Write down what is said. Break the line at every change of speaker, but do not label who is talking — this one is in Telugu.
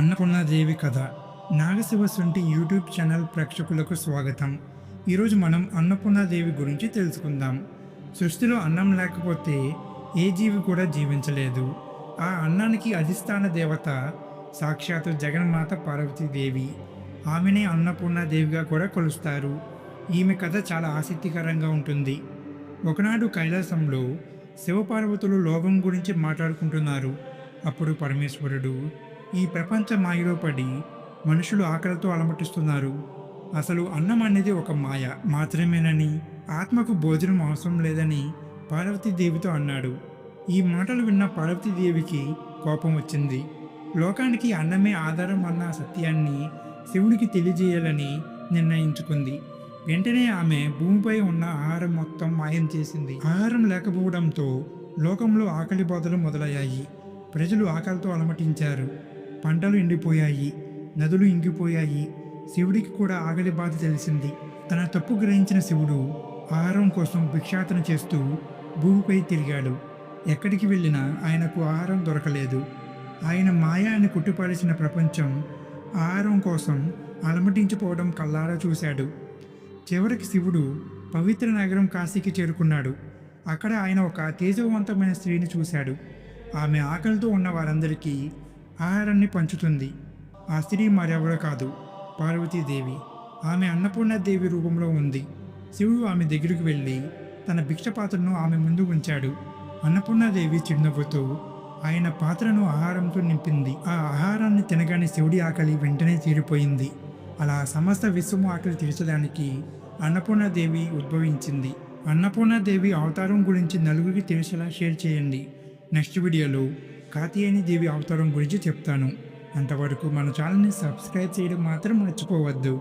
అన్నపూర్ణాదేవి కథ. నాగశివ సొంటి యూట్యూబ్ ఛానల్ ప్రేక్షకులకు స్వాగతం. ఈరోజు మనం అన్నపూర్ణాదేవి గురించి తెలుసుకుందాం. సృష్టిలో అన్నం లేకపోతే ఏ జీవి కూడా జీవించలేదు. ఆ అన్నానికి అధిష్టాన దేవత సాక్షాత్తు జగన్మాత పార్వతీదేవి. ఆమెనే అన్నపూర్ణాదేవిగా కూడా కొలుస్తారు. ఈమె కథ చాలా ఆసక్తికరంగా ఉంటుంది. ఒకనాడు కైలాసంలో శివపార్వతులు లోకం గురించి మాట్లాడుకుంటున్నారు. అప్పుడు పరమేశ్వరుడు ఈ ప్రపంచ మాయలో పడి మనుషులు ఆకలితో అలమటిస్తున్నారు. అసలు అన్నం అనేది ఒక మాయ మాత్రమేనని ఆత్మకు భోజనం అవసరం లేదని పార్వతీదేవితో అన్నాడు. ఈ మాటలు విన్న పార్వతీదేవికి కోపం వచ్చింది. లోకానికి అన్నమే ఆధారం అన్న సత్యాన్ని శివుడికి తెలియజేయాలని నిర్ణయించుకుంది. వెంటనే ఆమె భూమిపై ఉన్న ఆహారం మొత్తం మాయం చేసింది. ఆహారం లేకపోవడంతో లోకంలో ఆకలి బాధలు మొదలయ్యాయి. ప్రజలు ఆకలితో అలమటించారు. పంటలు ఎండిపోయాయి నదులు ఇంగిపోయాయి శివుడికి కూడా ఆగలి బాధ తెలిసింది. తన తప్పు గ్రహించిన శివుడు ఆహారం కోసం భిక్షాటన చేస్తూ భూమిపై తిరిగాడు. ఎక్కడికి వెళ్ళినా ఆయనకు ఆహారం దొరకలేదు. ఆయన మాయాన్ని కుట్టిపారేసిన ప్రపంచం ఆహారం కోసం అలమటించిపోవడం కల్లారా చూశాడు. చివరికి శివుడు పవిత్ర నగరం కాశీకి చేరుకున్నాడు. అక్కడ ఆయన ఒక తేజవంతమైన స్త్రీని చూశాడు. ఆమె ఆకలితో ఉన్న వారందరికీ ఆహారాన్ని పంచుతుంది. ఆ స్త్రీ మరెవరో కాదు. పార్వతీదేవి. ఆమె అన్నపూర్ణాదేవి రూపంలో ఉంది. శివుడు ఆమె దగ్గరికి వెళ్ళి తన భిక్ష పాత్రను ఆమె ముందు ఉంచాడు. అన్నపూర్ణాదేవి చిరునవ్వుతూ ఆయన పాత్రను ఆహారంతో నింపింది. ఆ ఆహారాన్ని తినగానే శివుడి ఆకలి వెంటనే తీరిపోయింది. అలా సమస్త విశ్వము ఆకలి తీర్చడానికి అన్నపూర్ణాదేవి ఉద్భవించింది. అన్నపూర్ణాదేవి అవతారం గురించి నలుగురికి తెలిసేలా షేర్ చేయండి. నెక్స్ట్ వీడియోలో కాతీయని దేవి అవతారం గురించి చెప్తాను. అంతవరకు మన ఛానల్ని సబ్స్క్రైబ్ చేయడం మాత్రం మర్చిపోవద్దు.